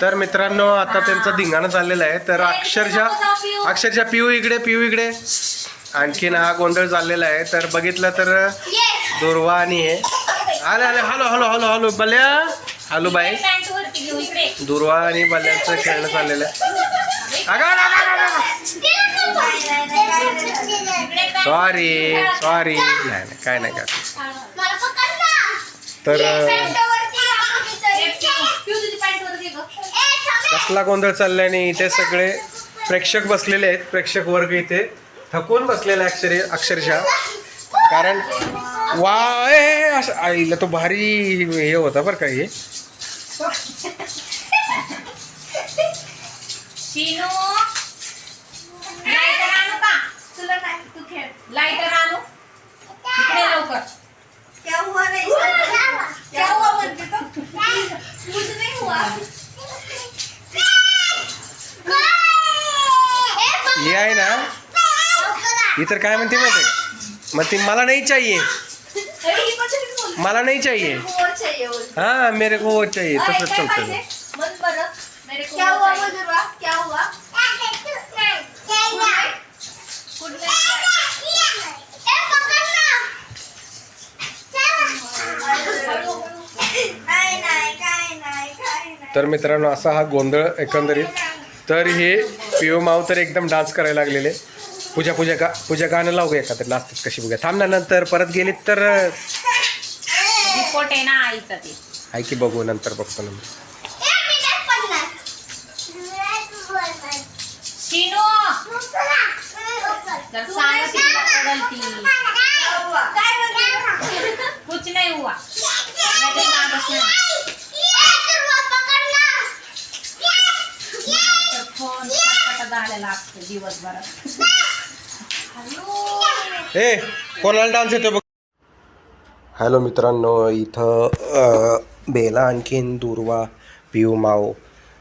तर मित्रांनो आता त्यांचा धिंगाणा चाललेला आहे. तर अक्षरशः अक्षरशः पिऊ इकडे पिऊ इकडे. आणखीन हा गोंधळ चाललेला आहे. तर बघितलं तर दुर्वा आणि हे. आले आले. Hello hello hello hello. Balya. Hello बाई. दुर्वा आणि बल्यांचं खेळणं चाललेलं आहे. सॉरी सॉरी नाही नाही काय नाही काय तर कसला गोंधळ चाललाय आणि इथे सगळे प्रेक्षक बसलेले आहेत. प्रेक्षक वर्ग इथे थकून बसलेला आहे अक्षरे अक्षरशः. कारण वा ए, असं आईला तो भारी हे होता बरं का हे. शिनू लाईटर आणू का तुला नाही तू खेळ लाईटर आणू इकडे लवकर क्या हुआ नहीं क्या हुआ बोलते तो कुछ नहीं हुआ हे आहे ना ही तर काय म्हणते माहिती मग ती मला नाही चाहिए अरे ये पण तरी बोल मला नाही चाहिए हा मेरे को वो चाहिए तसंच चालतं तर मित्रांनो असा हा गोंधळ एकंदरीत. तर हे पिओ माव तर एकदम डान्स करायला लागलेले. पूजा पूजा का पूजा गाणं लावू का एखादं नाचतात कशी बघा थांब ना नंतर परत गेलीत तर रिपोर्ट आहे ना आईचा ते. आहे की बघू नंतर बघतो नंतर तर ती कुछ नाही हुआ मैं तो मागच नाही. तर फोन झालेला दिवसभरात. ए कोणाला डान्स येतो बघ. हॅलो मित्रांनो इथं बेला आणखीन दुर्वा पिऊ माव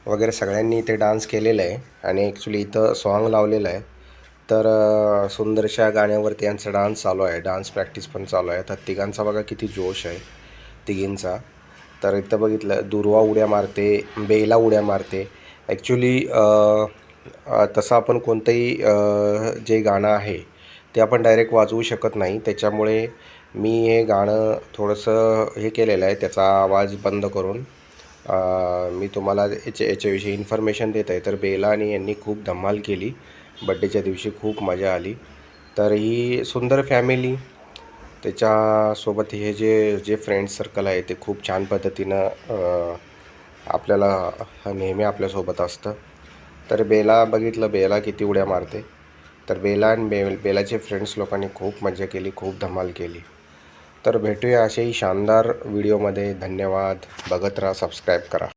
वगैरे सगळ्यांनी इथे डान्स केलेला आहे. आणि ॲक्च्युली इथं सॉन्ग लावलेलं आहे. तर सुंदरशा गाण्यावरती यांचा डान्स चालू आहे. डान्स प्रॅक्टिस पण चालू आहे. तर तिघांचा बघा किती जोश आहे. तिघींचा. तर इथं बघितलं दुर्वा उड्या मारते बेला उड्या मारते. ॲक्च्युली तसं आपण कोणतंही जे गाणं आहे ते आपण डायरेक्ट वाजवू शकत नाही. त्याच्यामुळे मी हे गाणं थोडंसं हे केलेलं आहे त्याचा आवाज बंद करून. मी तुम्हाला याच्या याच्याविषयी इन्फॉर्मेशन देत आहे. तर बेला आणि यांनी खूप धमाल केली. बड्डेच्या दिवशी खूप मजा आली. तर ही सुंदर फॅमिली त्याच्यासोबत हे जे जे फ्रेंड सर्कल आहे ते खूप छान पद्धतीनं आपल्याला नेहमी आपल्यासोबत असतं. तर बेला बघितलं बेला किती उड्या मारते. तर बेला आणि बे बेलाचे फ्रेंड्स लोकांनी खूप मजा केली खूप धमाल केली. तर भेटूया अशाही शानदार व्हिडिओमध्ये धन्यवाद. बघत राहा सबस्क्राईब करा.